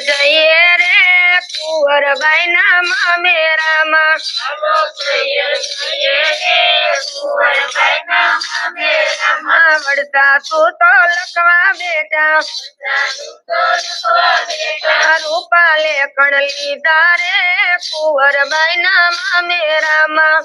જઈએ રે કુંવરબાઈ ના મામેરામાં માં વળતા તું તો લખવા બેટા રૂપા લેખણ લીધા રે કુંવરબાઈ ના મામેરામાં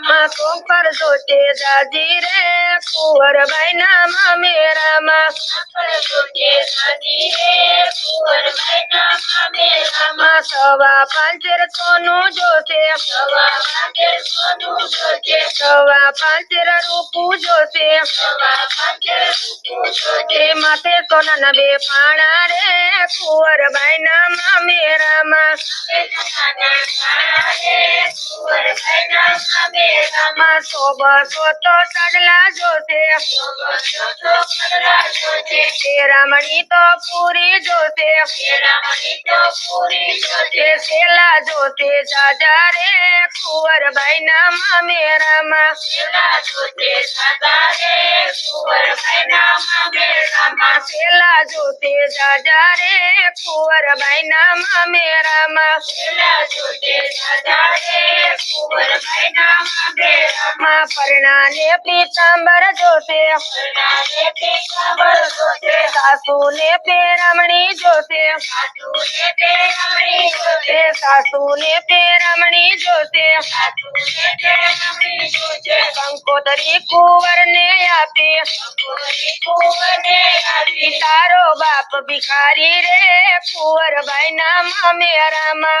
माखों पर सोते दादी रे कुंवर भाई नाम मेरा माँ माँ सवा पांचर सोनू जोसे सवा पांचर रूपू जोसे माते सोना नबे पाणा रे कुर भाई नाम मेरा माँ सोबत सगला जोते तेरा मणि तो पूरी जोते सेला जोते जा रे कुंवर भाई नाम मेरा माँ। सेला जोते जा रे कुंवर भाई नाम मेरा माँ। सेला जोते जा रे कुंवर भाई माँ परणाने पीताम्बर जोते सासू ने पे रमणी जोते सासू ने पे रमणी जोते कंकोदरी कुंवर ने आपे तारो बाप भिखारी रे कुर भाई नाम मेरा माँ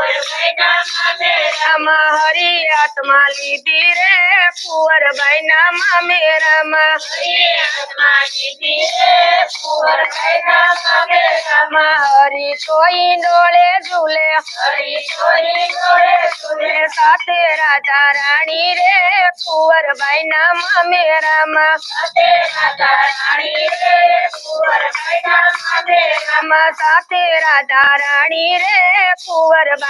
हरे राम आत्मा लीधी रे कुंवर भाई नाम हमें राम राम हरी झूले हरी सोई डोले रानी रे कुंवर भाई नाम हमें राम राधा रानी रे रानी रे कुंवर भाई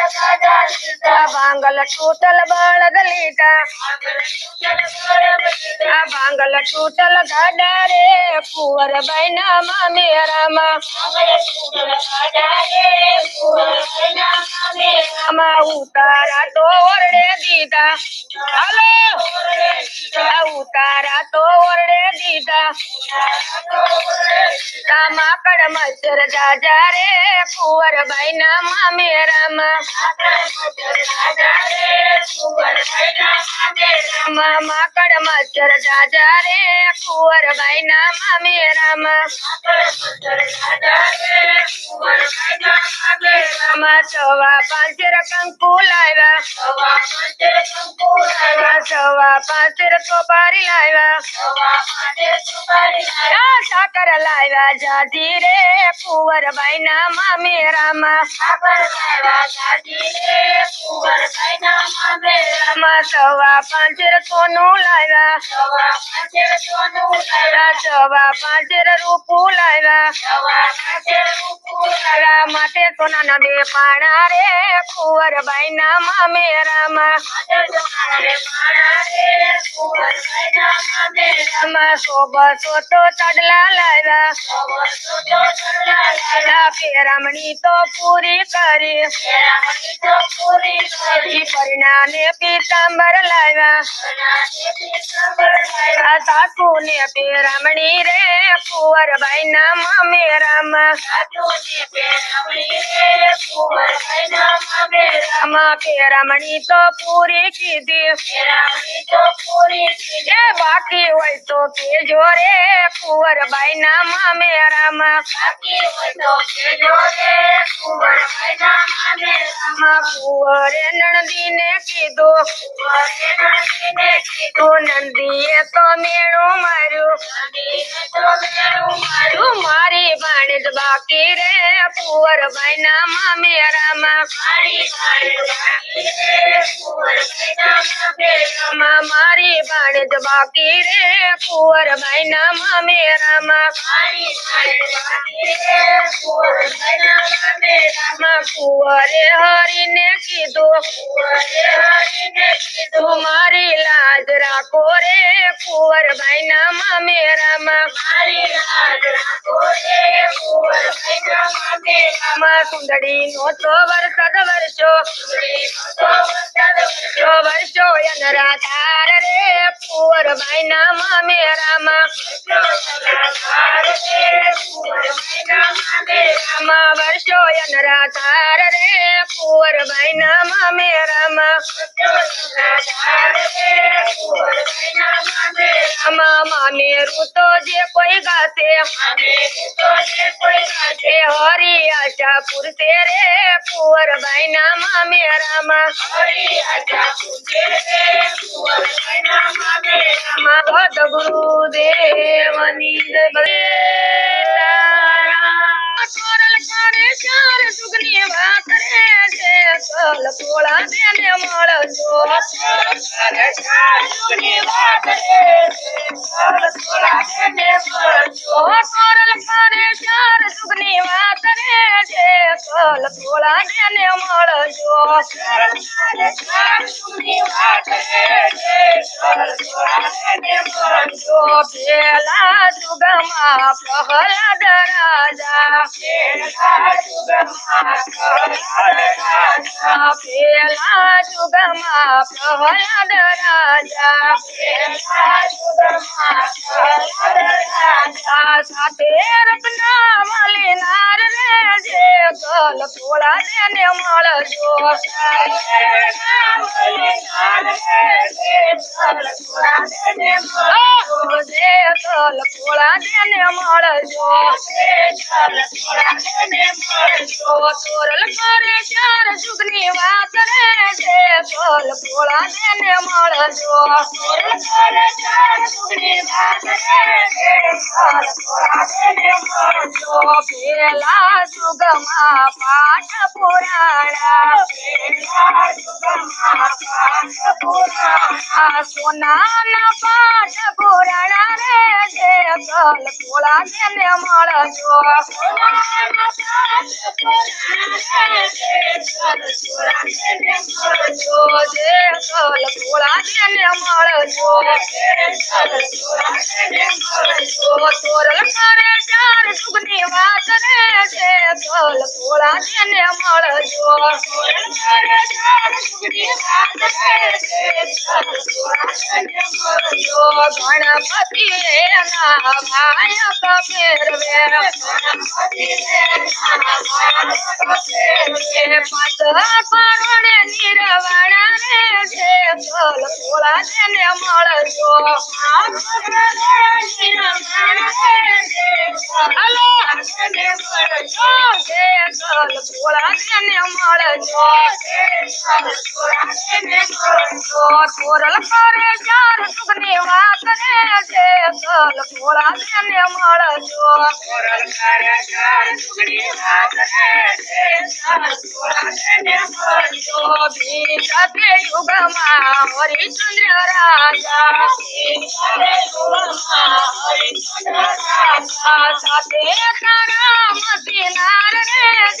ಬಾಂಗಲ ಚೂಟಲ ಬಾಳದ ಲೀಟ ಬಾಂಗಲ ಚೂಟಲ ಗಡಾರೆ ಕುವರ ಬೈನ ಮಾಮಿ ರಾಮ ರಾಮ ಉತಾರ ತೋ ಒರಡೆ ಗೀತ ಹಲೋ ಉತಾರ ತೋ ಒರಡೆ દીધા રામા કડ મચ્છર જાજા રે કુંવરબાઈ ના મામે રામા રામા માકડ મચ્છર જાજા રે કુંવરબાઈ ના મામે રામા રામા સવા પાંચેર કંકુ લાવ્યા સવા પાંચેર સોપારી લાવ્યા આ સાકર લાવ્યા જાજી રે કુંવરબાઈ ના મામે રામા. રામા સવા પાંચેર સોનું લાવ્યા. રામા સવા પાંચેર રૂપું લાવ્યા. તારા માટે સોનાના બે પાણા રે કુંવરબાઈ ના મામે રામા રામા સોબસો તો ચડલા લાવ્યા. પેરામણી તો પૂરી કરી. ಅಂಬರಲಾಗ ಸಾಕು ನೆಪೆ ರಮಣಿ ರೇ ಪೂವರ ಬೈನ ಮಮೆ ರಾಮ ರಾಮ ಪೇ ರಮಣಿ ತೋ ಪೂರಿ ಕಿದಿ ಏ ಬಾಕಿ ಹೋಯ್ತು ಕೇ ಜೋರೆ ಪೂವರ ಬೈನ ಮಮೆ ರಾಮ ಪೂವರ ನಣದಿ ನೆ ಕಿದು तू नंदी तो मेणु मारू। तो मारी। भाणज बाकी रे पुअर बहना माँ मेरा माँ। मारी भाणज बाकी रे पुअर बहना माँ मेरा माँ। पुअरे हरि ने कीधो। तुम्हारी लाज राखो रे कुर भाई नामा मेरा माँ तुम्हारी लाज राखो रे कुर भाई नामा मेरा मा सुंदरी नो तो वर्ष वर्षद वर्षो। तो वर्ष द वर्षो। वर्षो यनरा धार रे कुर भाई नामा मेरा मा राधार रे कुर भाई नामा मेरा मा वर्षो यनरा धार रे कुर भाई नामा मेरा मा મામેરું તો જે કોઈ ગાશે એ હરી આશા પુરશે રે કુંવરબાઈ ના મામે રામા રામા ભદ ગુરુદેવની જય બલિદાન. સોરલ કરે ચાર સુગની વાત રે છે. કલ પોળા તેને મળજો. ચાર સુગની વાત રે છે. કલ પોળા તેને મળજો જો પેલા જુગમાં પ્રહલાદ રાજા પેલા જુગમાં પ્રહલાદ રાજા સાથે રત્ના મલિનાર રે જે કલ થોડા ને મળજો આહો જે કલ થોડા તેને મળજો સોરલ કરે ચાર જુગની વાત રે છે કલ થોડા તેને મળજો పాట పురాణ సోనాన పాట పురాణ రే దేశల్ పోలా నే మళజో సోనాన పాట పురాణ రే దేశల్ పోలా నే మళజో దేశల్ పోలా నే మళజో దేశల్ పోలా నే మళజో తోరల కరే చార్ సుగ్ని వాసనే దేశల్ పోలా ભોળા તેને મળજો ગણપતિ એના ભાયક ફેરવે કરોડે નિરવાણા રે છે જે કલ ભોળા તેને મળજો તોરલ કરે ચાર સુખની વાત રે છે કલ ભોળા તેને મળજો બીજતે યુગમાં હરિચંદ્ર રાજા સાથે તારા મતી નાર રે છે કલ ભોળા તેને મળજો સાથે પુરાણા સાથે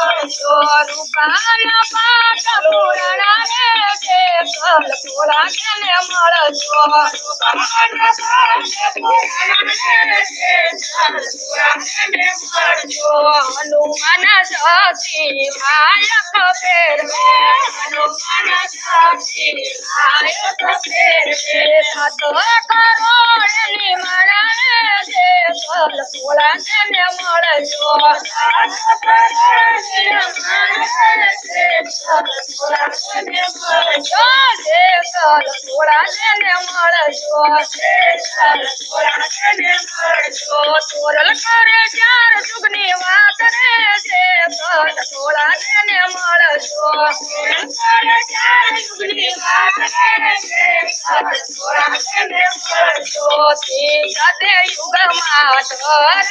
રૂપાના પાઠ પુરાણા રે છે કલ ભોળા તેને મળજો રૂપાના પાઠ પુરાણા રે છે હનુમાન સતી માયક ફેરવે હનુમાન સતી માયક ફેરવે સાત કરોડ તેને મળજો તેને મળજો જે તેને જે તેને તોરલ કરે ચાર સુખની વાત રે છે કલ ભોળા તેને મળજો કરે ચાર સુખની વાત રે છે કલ ભોળા તેને મળજો તે સાથે યુગમાં ધર્મ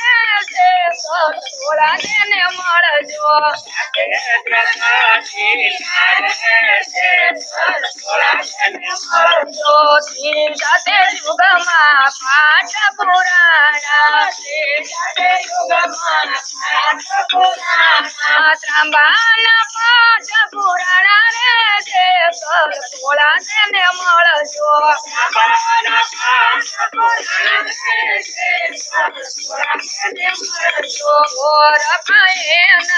સાથે યુગમાં ધર્મ રાજા તે સાથે યુગમાં ધર્મ રાજા તે સાથે યુગમાં ધર્મ રાજા સાથે દ્રૌપદી નાર રે છે ભોળા તેને મળજો સાથે દ્રૌપદી નાર રે છે ભોળા મળજો જ્યોતિ સાથે યુગમાં પાઠ પુરાણા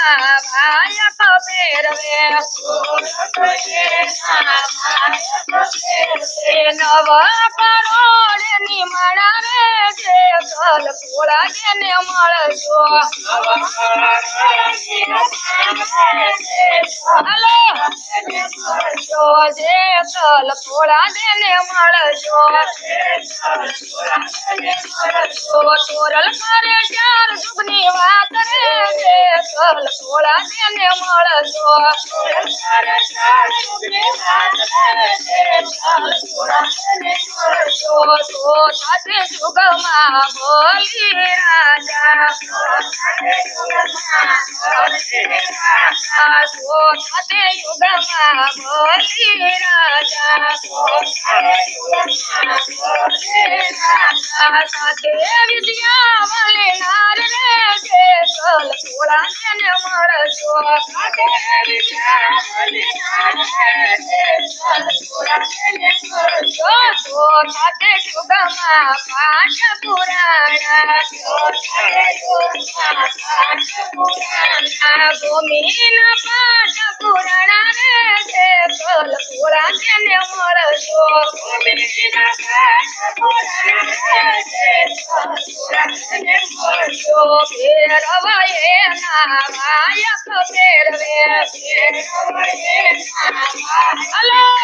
ત્રાંબાના પાઠ પુરાણા રે છે કલ ભોળા તેને મળજો ઓર ખાયના ભાયક ફેરવે નવ કરોડની માળા રે છે કલ ભોળા તેને મળજો હલો જો જે કલ ભોળા તેને મળજો તોરલ કરે ચાર સુખની વાત રે છે કલ ભોળા તેને મળજો તો સાથે સુગમાં બોલી રાજા તો સાથે યુગમાં બોલી રાજા સાથે વિદ્યા મળે નાર રે છે કલ ભોળા તેને મળજો સાથે વિદ્યા મળે નાર રે છે કલ ભોળા તેને મળજો તો સાથે યુગમાં પાઠ Hello.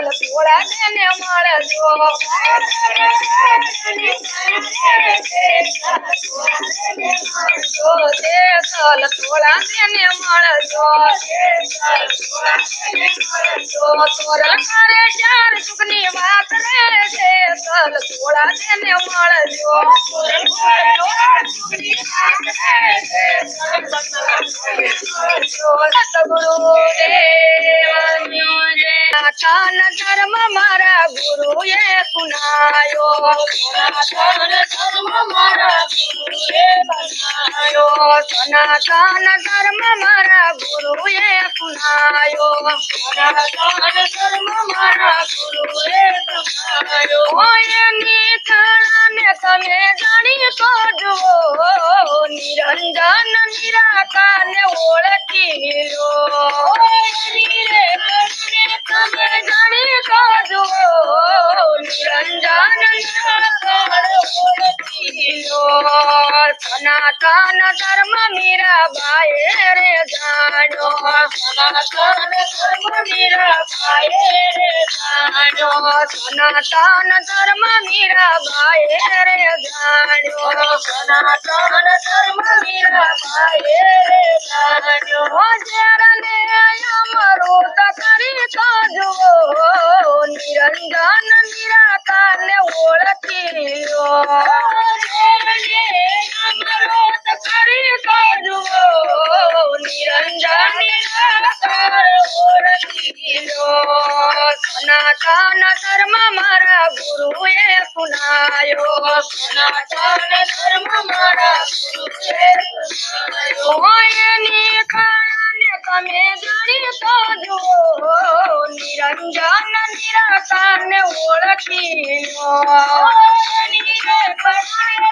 la figura tiene amor a su la figura tiene amor a su care jar sukni baat re se sal figura tiene amor a su sukni baat re se sal guru devanyo jay ધર્મ મારા ગુરુએ સુનાયો સનાતન ધર્મ મારા ગુરુએ સુનાયો સનાતન ધર્મ મારા ગુરુએ સુનાયો સનાતન ધર્મ મારા ગુરુએ સુનાયો એની લો તમે જાણી શોધો નિરંજન નિરાકારને ઓળખી લો. का जो सनातन धर्म मेरा भाई रे जानो सनातन धर्म मेरा भाई रे जानो सनातन धर्म मेरा भाई रे जानो सनातन धर्म मेरा भाई रे जानो जरने आया मरो तकरी का जो નિરંજન નિરાકાર ઓળખી લો સનાતન ધર્મ મારા ગુરુએ સુનાયો. સનાતન ધર્મ મારા ગુરુએ સુનાયો. ઓયની કાળાને તમે જાણી તો જુઓ. નિરંજન નિરાકારને ઓળખી લો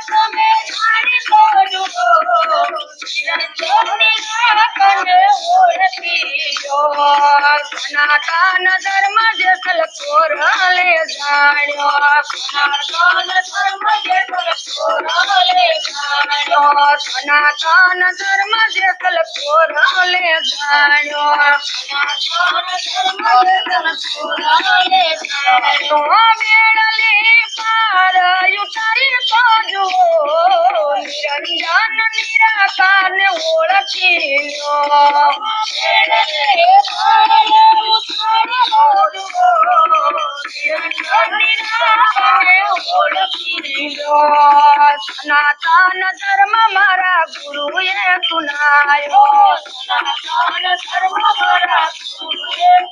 તમે જાણી તો જુઓ નિરંજન નિરાકારને ઓળખી લો સનાતન ધર્મ જે સલકોરલે જાણ્યો સનાતન ધર્મ જે સલકોરલે જાણ્યો સનાતન ધર્મ જે સલકોરલે જાણ્યો સનાતન ધર્મ જે સલકોરલે বেড়ালে পারায় তারি সাজো নিরঞ্জন নিরাকার ওরা ছিল সনাতন ধর্ম মারা গুরু তুনায় সনাতন ধর্ম মারা গুরু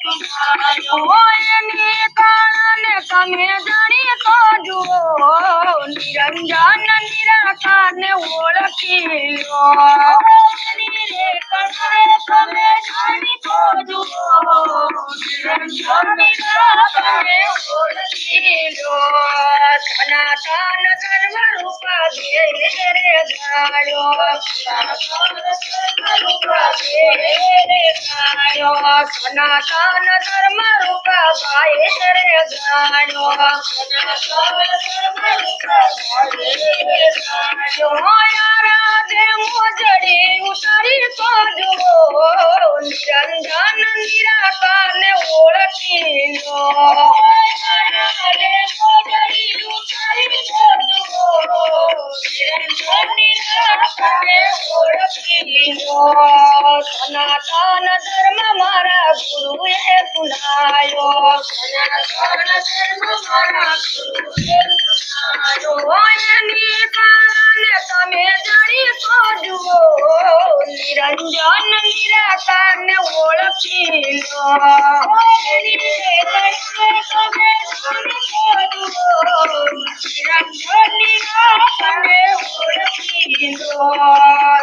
তুনায় તમે જાણી તો જુઓ. નિરંજન નિરાકારને ઓળખી લો તમે જાણી તો જુઓ. નિરંજન નિરાકારને ઓળખી લો સનાતન સનાતન ધર્મ રૂપ राधे मोजड़े उतरी पदोन चंदन निराकार ओळखिनो राधे मोजड़ी उतरी पदोन સનાતન ધર્મ મારા ગુરુએ સુનાયો સનાતન ધર્મ મારા ગુરુએ કારણે તમે જાણી તો જુઓ ನಂಜೋನ್ನ ನಿರಾಸನ್ನ ಓಳಪ್ಪಿಲ್ಲೋ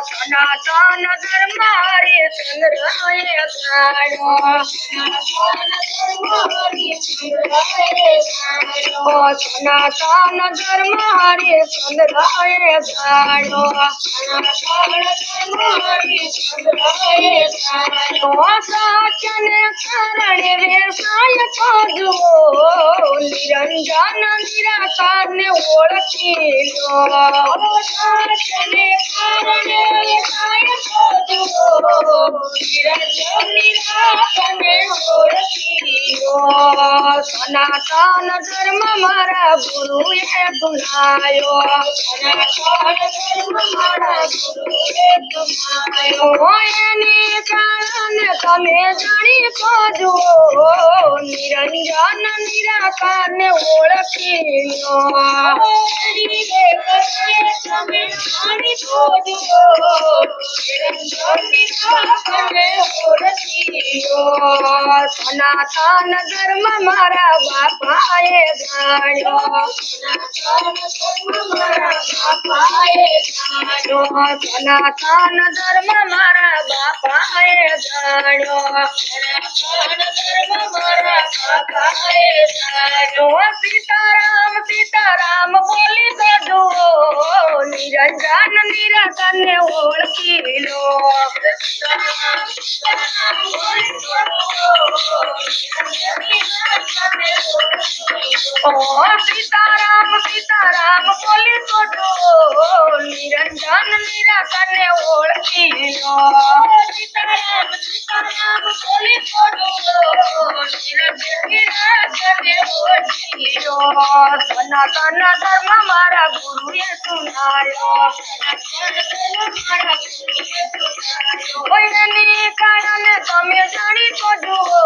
ಸನಾತನ ಧರ್ಮ ಸಂಗ್ರಹ ಸನಾತನ ಧರ್ಮ ಸಂಗ್ರಹ ಸನಾತನ ಧರ್ಮ કારણે વેસાય કાઢવો નિરંજન નિરાકારને ઓળખી લો સાચને કારણે વેસાય લો સનાતન ધર્મ મારા ગુરુએ ગુનાયો સનાતન ધર્મ મારા ગુરુએ ગુનાયો নয়নে চান কামে জানি পদো নিরঞ্জন নিরাকার ওড়কি সনাতন ধর্ম মারা বাপায়ে গাড়ো সনাতন ধর্ম মারা বাপায়ে গাড়ো সনাতন ধর্ম મારા બાપાએ જાણ્યો સનાતન ધર્મ મારા બાપાએ જાણ્યો સનાતન ધર્મ મારા બાપાએ જાણ્યો સનાતન ધર્મ મારા બાપાએ જાણ્યો સીતારામ સીતારામ બોલી દો નિરંજન નિરંજન ઓળખી લો સીતારામ સીતારામ બોલી દો ઓ સીતારામ સીતારામ બોલી દો નિરંજન નિરાકરને ઓળખી લો સીતારામ સીતારામ બોલી દો નિરંજન નિરાકરને ઓળખી લો સનાતન ધર્મ મારા ગુરુએ સુનાયો સનાતન ધર્મ મારા ગુરુએ સુનાયો કોઈની કારણે તમે જાણી તો જુઓ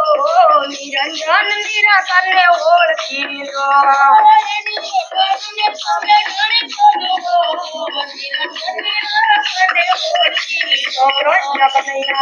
નિરંજન નિરાકરને ઓળખી લો કોઈની કારણે તમે જાણી તો જુઓ નિરંજન નિરાકરને ઓળખી Krishna Padmina